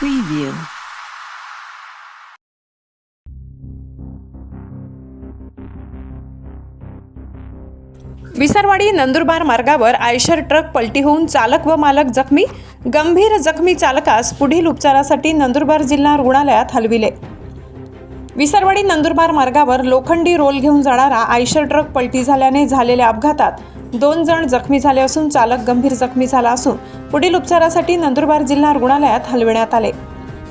Preview. Visarwadi Nandurbar मार्गावर Eicher truck पलटी होऊन चालक व मालक जखमी. गंभीर जखमी चालकास पुढील उपचारासाठी नंदुरबार जिल्हा रुग्णालयात हलविले. विसरवाडी नंदुरबार मार्गावर लोखंडी रोल घेऊन जाणारा आयशर ट्रक पलटी झाल्याने झालेल्या अपघातात दोन जण जखमी झाले असून चालक गंभीर जखमी झाला असून पुढील उपचारासाठी नंदुरबार जिल्हा रुग्णालयात हलविण्यात आले.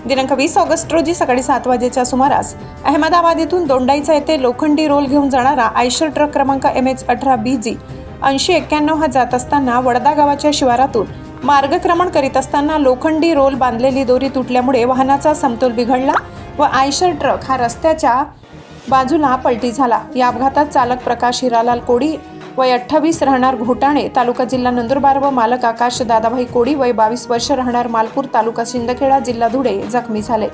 दिनांक वीस ऑगस्ट रोजी सकाळी सात वाजेच्या सुमारास अहमदाबाद येथून दोंडाईचा येथे लोखंडी रोल घेऊन जाणारा आयशर ट्रक क्रमांक एम एच अठरा बी जी ऐंशी एक्क्याण्णव हा जात असताना वडदा गावाच्या शिवारातून मार्गक्रमण करीत असताना लोखंडी रोल बांधलेली दोरी तुटल्यामुळे वाहनाचा समतोल बिघडला व आयशर ट्रक हा रस्त्याच्या बाजूला पलटी झाला. या अपघातात चालक प्रकाश हिरालाल कोडी वय अठ्ठावीस राहणार घोटाणे तालुका जिल्हा नंदुरबार व मालक आकाश दादाभाई कोडी वय बावीस वर्ष राहणार मालपूर तालुका शिंदखेडा जिल्हा धुळे जखमी झाले.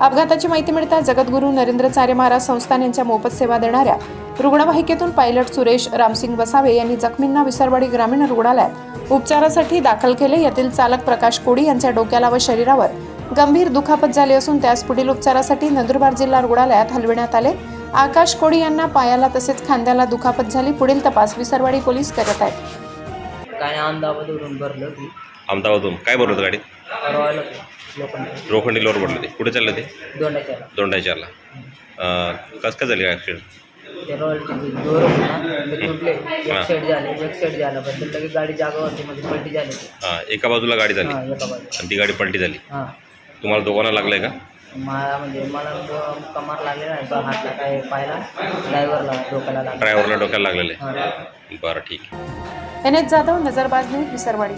अपघाताची माहिती मिळताच जगद्गुरू नरेंद्र चारे महाराज संस्थान यांच्या मोफत सेवा देणाऱ्या रुग्णवाहिकेतून पायलट सुरेश रामसिंग बसावे यांनी जखमींना विसरवाडी ग्रामीण रुग्णालयात उपचारासाठी दाखल केले. यातील चालक प्रकाश कोडी यांच्या डोक्याला व शरीरावर गंभीर दुखापत झाली असून त्यास पुढील उपचारासाठी नंदुरबार जिल्हा रुग्णालयात हलविण्यात आले. आकाश कोडी यांना पायाला तसेच खांद्याला दुखापत झाली. पुढील तपास विसरवाडी पोलीस करत आहेत. काय अहमदाबादवरून भरलं की अहमदाबादून काय बरं होतं गाडी? परवायला लोकांना पडलं ते कुठे चाललं ते? दोंडाच्या दोंडाच्याला कसं काय झाली ॲक्सिडेंट ते रॉयलचे दोर होते ना ते तुटले. एक साईड झाले एक साईड झालं पण ते लगेच गाडी जागावरती म्हणजे पलटी झाली हां एका बाजूला गाडी झाली. हां एका आणि ती गाडी पलटी झाली. हां. तुम्हाला दोघांना लागलंय का? मला म्हणजे मला जो कमार लागलेला आहे तो हातला काय पायला ड्रायव्हरला डोक्याला लागला. ड्रायव्हरला डोक्याला लागलेलं. आहे बरं ठीक आहे. N H Jadhav Nazarbaz news Visarwadi.